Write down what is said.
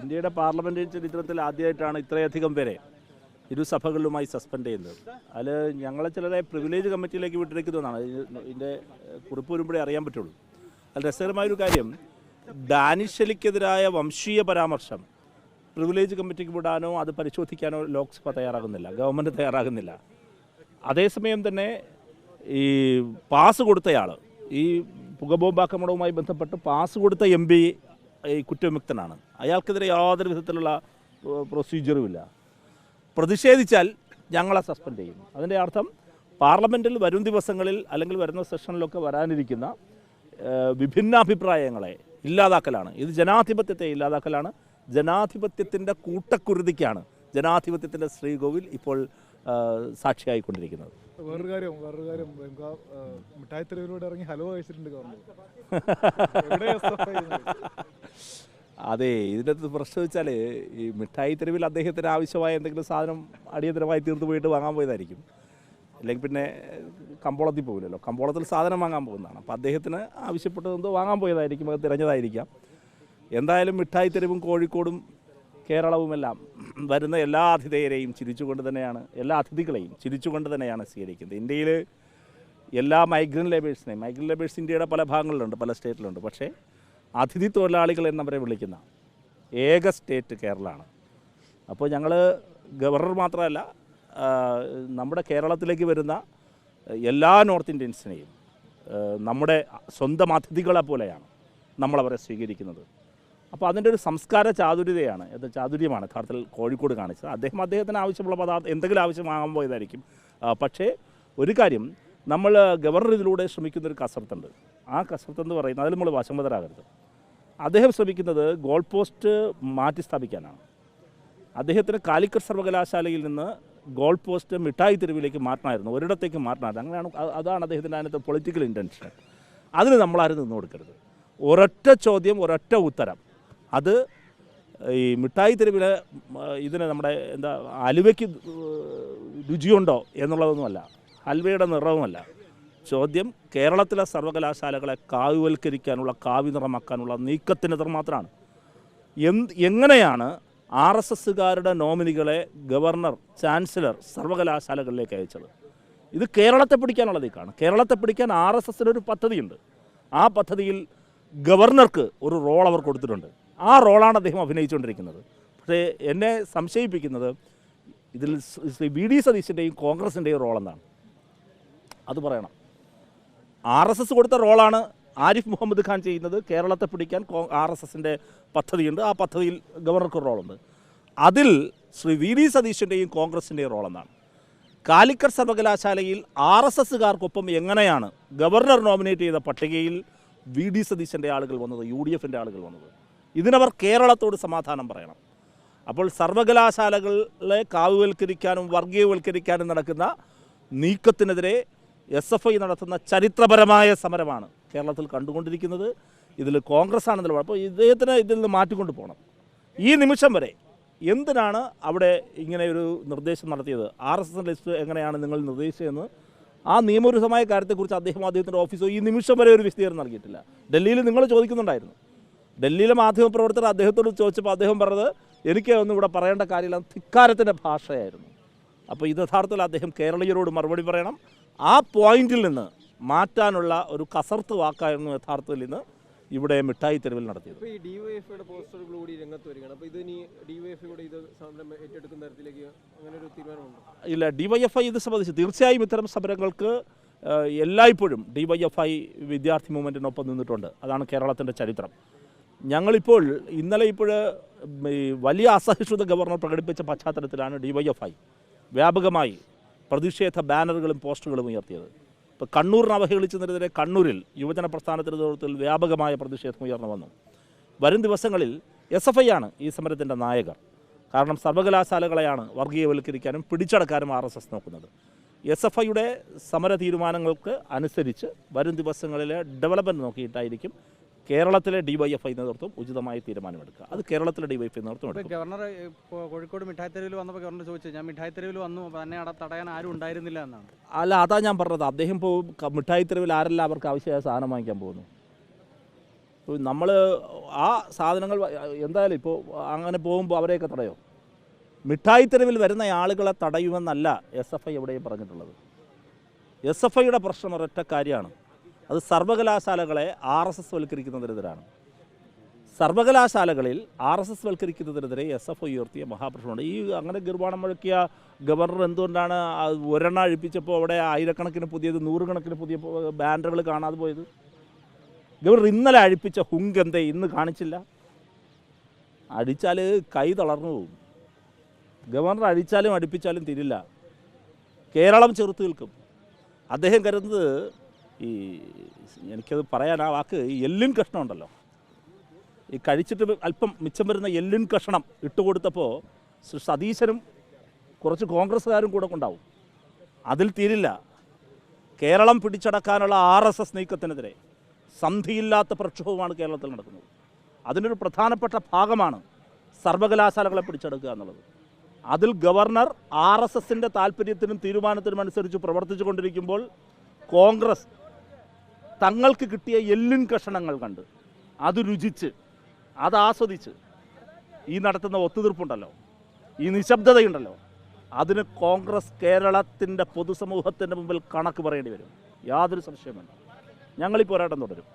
ഇന്ത്യയുടെ പാർലമെന്റ് ചരിത്രത്തിൽ ആദ്യമായിട്ടാണ് ഇത്രയധികം പേരെ ഇരുസഭകളിലുമായി സസ്പെൻഡ് ചെയ്യുന്നത്. അതിൽ ഞങ്ങളെ ചിലരെ പ്രിവിലേജ് കമ്മിറ്റിയിലേക്ക് വിട്ടിരിക്കുന്നതാണ് ഇതിന്റെ കുറിപ്പ് വരുമ്പോഴേ അറിയാൻ പറ്റുള്ളൂ. അതിൽ രസകരമായൊരു കാര്യം ഡാനിഷലിക്കെതിരായ വംശീയ പരാമർശം പ്രിവിലേജ് കമ്മിറ്റിക്ക് വിടാനോ അത് പരിശോധിക്കാനോ ലോക്സഭ തയ്യാറാകുന്നില്ല ഗവൺമെന്റ് തയ്യാറാകുന്നില്ല. അതേസമയം തന്നെ ഈ പാസ് കൊടുത്തയാൾ ഈ പുകബോംബാക്രമണവുമായി ബന്ധപ്പെട്ട് പാസ് കൊടുത്ത എം പി കുറ്റവിമുക്തനാണ്. അയാൾക്കെതിരെ യാതൊരു വിധത്തിലുള്ള പ്രൊസീജിയറും ഇല്ല. പ്രതിഷേധിച്ചാൽ ഞങ്ങളെ സസ്പെൻഡ് ചെയ്യും. അതിന്റെ അർത്ഥം പാർലമെന്റിൽ വരും ദിവസങ്ങളിൽ അല്ലെങ്കിൽ വരുന്ന സെഷനിലൊക്കെ വരാനിരിക്കുന്ന വിഭിന്നാഭിപ്രായങ്ങളെ ഇല്ലാതാക്കലാണ്. ഇത് ജനാധിപത്യത്തെ ഇല്ലാതാക്കലാണ്. ജനാധിപത്യത്തിന്റെ കൂട്ടക്കുരുതിക്കാണ്. ജനാധിപത്യത്തിന്റെ ശ്രീകോവിൽ ഇപ്പോൾ സാക്ഷിയായിക്കൊണ്ടിരിക്കുന്നത്. വേറൊരു കാര്യം വേറൊരു കാര്യം. മിഠായി തെരുവിലൂടെ ഇറങ്ങി ഹലോ കഴിച്ചിട്ടുണ്ട്? അതെ ഇതിന്റെ പ്രശ്നം വെച്ചാൽ ഈ മിഠായി തെരുവിൽ അദ്ദേഹത്തിന് ആവശ്യമായ എന്തെങ്കിലും സാധനം അടിയന്തരമായി തീർന്നു പോയിട്ട് വാങ്ങാൻ പോയതായിരിക്കും. അല്ലെങ്കിൽ പിന്നെ കമ്പോളത്തിൽ പോകില്ലല്ലോ കമ്പോളത്തിൽ സാധനം വാങ്ങാൻ പോകുന്നതാണ്. അപ്പോൾ അദ്ദേഹത്തിന് ആവശ്യപ്പെട്ടതെന്തോ വാങ്ങാൻ പോയതായിരിക്കും അത് തിരഞ്ഞതായിരിക്കാം. എന്തായാലും മിഠായി തെരുവും കോഴിക്കോടും കേരളവുമെല്ലാം വരുന്ന എല്ലാ അതിഥേയരെയും ചിരിച്ചുകൊണ്ട് തന്നെയാണ് എല്ലാ അതിഥികളെയും ചിരിച്ചുകൊണ്ട് തന്നെയാണ് സ്വീകരിക്കുന്നത്. ഇന്ത്യയിൽ എല്ലാ മൈഗ്രന്റ് ലേബേഴ്സിനെയും മൈഗ്രന്റ് ലേബേഴ്സ് ഇന്ത്യയുടെ പല ഭാഗങ്ങളിലുണ്ട് പല സ്റ്റേറ്റിലുണ്ട്. പക്ഷേ അതിഥി തൊഴിലാളികൾ എന്നവരെ വിളിക്കുന്ന ഏക സ്റ്റേറ്റ് കേരളമാണ്. അപ്പോൾ ഞങ്ങൾ ഗവർണർ മാത്രമല്ല നമ്മുടെ കേരളത്തിലേക്ക് വരുന്ന എല്ലാ നോർത്ത് ഇന്ത്യൻസിനെയും നമ്മുടെ സ്വന്തം അതിഥികളെ പോലെയാണ് നമ്മളവരെ സ്വീകരിക്കുന്നത്. അപ്പോൾ അതിന്റെ ഒരു സംസ്കാര ചാതുര്യതയാണ് അത് ചാതുര്യമാണ്. യഥാർത്ഥത്തിൽ കോഴിക്കോട് കാണിച്ചത്. അദ്ദേഹം അദ്ദേഹത്തിന് ആവശ്യമുള്ള പദാർത്ഥം എന്തെങ്കിലും ആവശ്യമാകാൻ പോയതായിരിക്കും. പക്ഷേ ഒരു കാര്യം നമ്മൾ ഗവർണർ ഇതിലൂടെ ശ്രമിക്കുന്നൊരു കസർത്തുണ്ട്. ആ കസർത്ത് എന്ന് പറയുന്നത് അതിൽ നമ്മൾ വശംവതരാകരുത്. അദ്ദേഹം ശ്രമിക്കുന്നത് ഗോൾ പോസ്റ്റ് മാറ്റി സ്ഥാപിക്കാനാണ്. അദ്ദേഹത്തിന് കാലിക്കറ്റ് സർവകലാശാലയിൽ നിന്ന് ഗോൾ പോസ്റ്റ് മിഠായി തെരുവിലേക്ക് മാറ്റണമായിരുന്നു. ഒരിടത്തേക്ക് മാറ്റണമായിരുന്നു. അങ്ങനെയാണ് അതാണ് അദ്ദേഹത്തിന്റെ അതിനകത്ത് പൊളിറ്റിക്കൽ ഇന്റൻഷൻ അതിന് നമ്മളാരും നിന്ന് കൊടുക്കരുത്. ഒരൊറ്റ ചോദ്യം ഒരൊറ്റ ഉത്തരം. അത് ഈ മിഠായി തെരുവിലെ ഇതിന് നമ്മുടെ എന്താ അലുവയ്ക്ക് രുചിയുണ്ടോ എന്നുള്ളതൊന്നുമല്ല. ഹൽവയുടെ നിറവുമല്ല. ചോദ്യം കേരളത്തിലെ സർവകലാശാലകളെ കാവ്യവൽക്കരിക്കാനുള്ള കാവ്യ നിറമാക്കാനുള്ള നീക്കത്തിന് മാത്രമാണ് എന്ത് എങ്ങനെയാണ് ആർ എസ് എസ്സുകാരുടെ നോമിനികളെ ഗവർണർ ചാൻസലർ സർവകലാശാലകളിലേക്ക് അയച്ചത്? ഇത് കേരളത്തെ പിടിക്കാനുള്ള നീക്കമാണ് കേരളത്തെ പിടിക്കാൻ ആർ എസ് എസിനൊരു പദ്ധതിയുണ്ട്. ആ പദ്ധതിയിൽ ഗവർണർക്ക് ഒരു റോൾ അവർ കൊടുത്തിട്ടുണ്ട്. ആ റോളാണ് അദ്ദേഹം അഭിനയിച്ചുകൊണ്ടിരിക്കുന്നത്. പക്ഷേ എന്നെ സംശയിപ്പിക്കുന്നത് ഇതിൽ ശ്രീ വി ഡി സതീശന്റെയും കോൺഗ്രസിന്റെയും റോൾ എന്താണ് അത് പറയണം. ആർ എസ് എസ് കൊടുത്ത റോളാണ് ആരിഫ് മുഹമ്മദ് ഖാൻ ചെയ്യുന്നത്. കേരളത്തെ പിടിക്കാൻ ആർ എസ് എസിന്റെ പദ്ധതിയുണ്ട്. ആ പദ്ധതിയിൽ ഗവർണർക്ക് റോളുണ്ട്. അതിൽ ശ്രീ വി ഡി സതീശന്റെയും കോൺഗ്രസിന്റെയും റോൾ എന്നാണ് കാലിക്കറ്റ് സർവകലാശാലയിൽ ആർ എസ് എസ്സുകാർക്കൊപ്പം എങ്ങനെയാണ് ഗവർണർ നോമിനേറ്റ് ചെയ്ത പട്ടികയിൽ വി ഡി സതീശന്റെ ആളുകൾ വന്നത് യു ഡി എഫിന്റെ ആളുകൾ വന്നത്? ഇതിനവർ കേരളത്തോട് സമാധാനം പറയണം. അപ്പോൾ സർവകലാശാലകളെ കാവുവൽക്കരിക്കാനും വർഗീയവൽക്കരിക്കാനും നടക്കുന്ന നീക്കത്തിനെതിരെ എസ് എഫ് ഐ നടത്തുന്ന ചരിത്രപരമായ സമരമാണ് കേരളത്തിൽ കണ്ടുകൊണ്ടിരിക്കുന്നത്. ഇതിൽ കോൺഗ്രസ് ആണ് നിലപാട് അപ്പോൾ ഇദ്ദേഹത്തിന് ഇതിൽ നിന്ന് മാറ്റിക്കൊണ്ട് പോകണം. ഈ നിമിഷം വരെ എന്തിനാണ് അവിടെ ഇങ്ങനെ ഒരു നിർദ്ദേശം നടത്തിയത്? ആർ എസ് എസ് ലിസ്റ്റ് എങ്ങനെയാണ് നിങ്ങൾ നിർദ്ദേശിച്ചതെന്ന്? ആ നിയമവിരുദ്ധമായ കാര്യത്തെക്കുറിച്ച് അദ്ദേഹം അദ്ദേഹത്തിന്റെ ഓഫീസോ ഈ നിമിഷം വരെ ഒരു വിശദീകരണം നൽകിയിട്ടില്ല. ഡൽഹിയിൽ നിങ്ങൾ ചോദിക്കുന്നുണ്ടായിരുന്നു. ഡൽഹിയിലെ മാധ്യമപ്രവർത്തകർ അദ്ദേഹത്തോട് ചോദിച്ചപ്പോൾ അദ്ദേഹം പറഞ്ഞത് എനിക്ക് ഒന്നും ഇവിടെ പറയേണ്ട കാര്യമില്ല ധിക്കാരത്തിന്റെ ഭാഷയായിരുന്നു. അപ്പോൾ ഇത് യഥാർത്ഥത്തിൽ അദ്ദേഹം കേരളീയരോട് മറുപടി പറയണം. ആ പോയിന്റിൽ നിന്ന് മാറ്റാനുള്ള ഒരു കസർത്ത് വാക്കായിരുന്നു യഥാർത്ഥത്തിൽ ഇന്ന് ഇവിടെ മിഠായി തെരുവിൽ നടത്തിയത്. ഇല്ല ഡിവൈഎഫ്ഐ ഇത് സംബന്ധിച്ച് തീർച്ചയായും ഇത്തരം സമരങ്ങൾക്ക് എല്ലായ്പ്പോഴും ഡിവൈഎഫ്ഐ വിദ്യാർത്ഥി മൂവ്മെന്റിനൊപ്പം നിന്നിട്ടുണ്ട്. അതാണ് കേരളത്തിന്റെ ചരിത്രം. ഞങ്ങളിപ്പോൾ ഇന്നലെ ഇപ്പോൾ ഈ വലിയ അസഹിഷ്ണുത ഗവർണർ പ്രകടിപ്പിച്ച പശ്ചാത്തലത്തിലാണ് ഡിവൈഎഫ്ഐ വ്യാപകമായി പ്രതിഷേധ ബാനറുകളും പോസ്റ്ററുകളും ഉയർത്തിയത്. ഇപ്പോൾ കണ്ണൂരിനെ അവഹേളിച്ചതിനെതിരെ കണ്ണൂരിൽ യുവജന പ്രസ്ഥാനത്തിന്റെ നേതൃത്വത്തിൽ വ്യാപകമായ പ്രതിഷേധം ഉയർന്നു വന്നു. വരും ദിവസങ്ങളിൽ എസ് എഫ് ഐ ആണ് ഈ സമരത്തിന്റെ നായകർ. കാരണം സർവകലാശാലകളെയാണ് വർഗീയവൽക്കരിക്കാനും പിടിച്ചടക്കാനും ആർ എസ് എസ് നോക്കുന്നത്. എസ് എഫ് ഐയുടെ സമര തീരുമാനങ്ങൾക്ക് അനുസരിച്ച് വരും ദിവസങ്ങളിലെ ഡെവലപ്മെന്റ് നോക്കിയിട്ടായിരിക്കും കേരളത്തിലെ ഡിവൈഎഫ്ഐ നേതൃത്വം ഉചിതമായ തീരുമാനമെടുക്കുക. അത് കേരളത്തിലെ ഡിവൈഎഫ്ഐ നേതൃത്വം എടുക്കും. ഗവർണർ ഇപ്പോൾ കോഴിക്കോട് മിഠായി തെരുവിൽ വന്നപ്പോൾ ഗവർണർ ചോദിച്ചു ഞാൻ മിഠായി തെരുവിൽ വന്നു തന്നെ അവിടെ തടയാൻ ആരും ഉണ്ടായിരുന്നില്ല എന്നാണ്. അല്ല അതാ ഞാൻ പറഞ്ഞത്. അദ്ദേഹം ഇപ്പോൾ മിഠായി തെരുവിൽ ആരെല്ലാം അവർക്ക് ആവശ്യമായ സാധനം വാങ്ങിക്കാൻ പോകുന്നു? നമ്മൾ ആ സാധനങ്ങൾ എന്തായാലും ഇപ്പോൾ അങ്ങനെ പോകുമ്പോൾ അവരെയൊക്കെ തടയോ? മിഠായി തെരുവിൽ വരുന്ന ആളുകളെ തടയുമെന്നല്ല എസ് എഫ് ഐ എവിടെയും പറഞ്ഞിട്ടുള്ളത്. എസ് എഫ് ഐയുടെ പ്രശ്നം ഒരൊറ്റ കാര്യമാണ്. അത് സർവകലാശാലകളെ ആർ എസ് എസ് വൽക്കരിക്കുന്നതിനെതിരാണ്. സർവകലാശാലകളിൽ ആർ എസ് എസ് വൽക്കരിക്കുന്നതിനെതിരെ എസ് എഫ് ഐ ഉയർത്തിയ മഹാപ്രശ്നമുണ്ട്. ഈ അങ്ങനെ ഗർഭാണം മുഴക്കിയ ഗവർണർ എന്തുകൊണ്ടാണ് ഒരെണ്ണം അഴിപ്പിച്ചപ്പോൾ അവിടെ ആയിരക്കണക്കിന് പുതിയത് നൂറുകണക്കിന് പുതിയ ബാനറുകൾ കാണാതെ പോയത്? ഗവർണർ ഇന്നലെ അഴിപ്പിച്ച ഹുങ്ക് എന്തേ? ഇന്ന് കാണിച്ചില്ല. അടിച്ചാൽ കൈ തളർന്നു പോകും. ഗവർണർ അടിച്ചാലും അടിപ്പിച്ചാലും തിരില്ല. കേരളം ചെറുത്ത് നിൽക്കും. അദ്ദേഹം കരുതുന്നത് ഈ എനിക്കത് പറയാൻ ആ വാക്ക് ഈ എല്ലിൻ കഷ്ണം ഉണ്ടല്ലോ. ഈ കഴിച്ചിട്ട് അല്പം മിച്ചം വരുന്ന എല്ലിൻ കഷ്ണം ഇട്ടുകൊടുത്തപ്പോൾ സതീശനും കുറച്ച് കോൺഗ്രസ്സുകാരും കൂടെ കൊണ്ടാവും. അതിൽ തീരില്ല. കേരളം പിടിച്ചടക്കാനുള്ള ആർ എസ് എസ് നീക്കത്തിനെതിരെ സന്ധിയില്ലാത്ത പ്രക്ഷോഭമാണ് കേരളത്തിൽ നടക്കുന്നത്. അതിനൊരു പ്രധാനപ്പെട്ട ഭാഗമാണ് സർവകലാശാലകളെ പിടിച്ചെടുക്കുക എന്നുള്ളത്. അതിൽ ഗവർണർ ആർ എസ് എസിന്റെ താല്പര്യത്തിനും തീരുമാനത്തിനും അനുസരിച്ച് പ്രവർത്തിച്ചു കൊണ്ടിരിക്കുമ്പോൾ കോൺഗ്രസ് തങ്ങൾക്ക് കിട്ടിയ എല്ലിൻ കഷണങ്ങൾ കണ്ട് അത് രുചിച്ച് അത് ആസ്വദിച്ച് ഈ നടത്തുന്ന ഒത്തുതീർപ്പുണ്ടല്ലോ ഈ നിശബ്ദതയുണ്ടല്ലോ അതിന് കോൺഗ്രസ് കേരളത്തിന്റെ പൊതുസമൂഹത്തിന്റെ മുമ്പിൽ കണക്ക് പറയേണ്ടി വരും. യാതൊരു സംശയമുണ്ട് ഞങ്ങൾ ഈ പോരാട്ടം തുടരും.